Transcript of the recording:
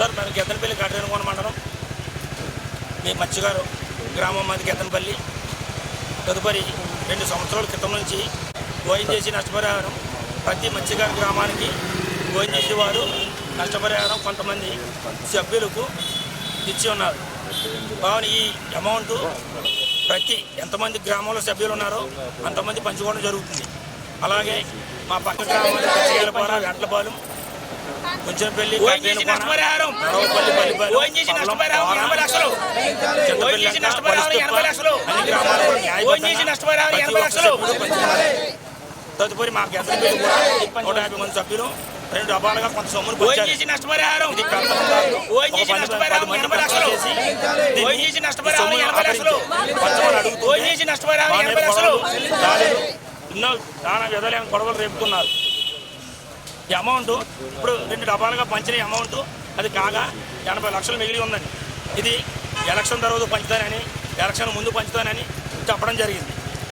Sir మన గెద్దనపల్లి కట్టనుకోన మండలం మీ మత్స్యగారు గ్రామం మాది గెద్దనపల్లి. తదుపరి రెండు సంవత్సరాల క్రితం నుంచి చేసి నష్టపరిహారం ప్రతి మత్స్యగారి గ్రామానికి చేసి వారు నష్టపరిహారం కొంతమంది సభ్యులకు ఇచ్చి ఉన్నారు. కావున ఈ అమౌంట్ ప్రతి ఎంతమంది గ్రామంలో సభ్యులు ఉన్నారో అంతమంది పంచుకోవడం జరుగుతుంది. అలాగే మా పక్క గ్రామాలు కచ్చిగలపాలెం వెంట్లపాలెం కొంచెంపల్లి నష్టపరిహారం. ఎనభై లక్షలు. ఎనభై లక్షలు. ఎనభై లక్షలు. తదుపరి మా గెద్దలపల్లి కూడా నూట యాభై మంది సభ్యులు రెండు డబ్బాలుగా కొంత సొమ్మును పంచారు. ఓఎన్జీసీ నష్టపరిహారం చేసి నష్టపరిహారం ఓఎన్జీసీ నష్టపరిహారం ఎనభై లక్షలు. గొడవలు, దాడులు, ఎన్నో చాలా విధాలైన గొడవలు రేపుతున్నారు. ఈ అమౌంట్ ఇప్పుడు రెండు డబ్బాలుగా పంచిన అమౌంట్ అది కాగా ఎనభై లక్షలు మిగిలి ఉందండి ఇది ఎలక్షన్ తర్వాత పంచుతానని ఎలక్షన్ ముందు పంచుతానని చెప్పడం జరిగింది.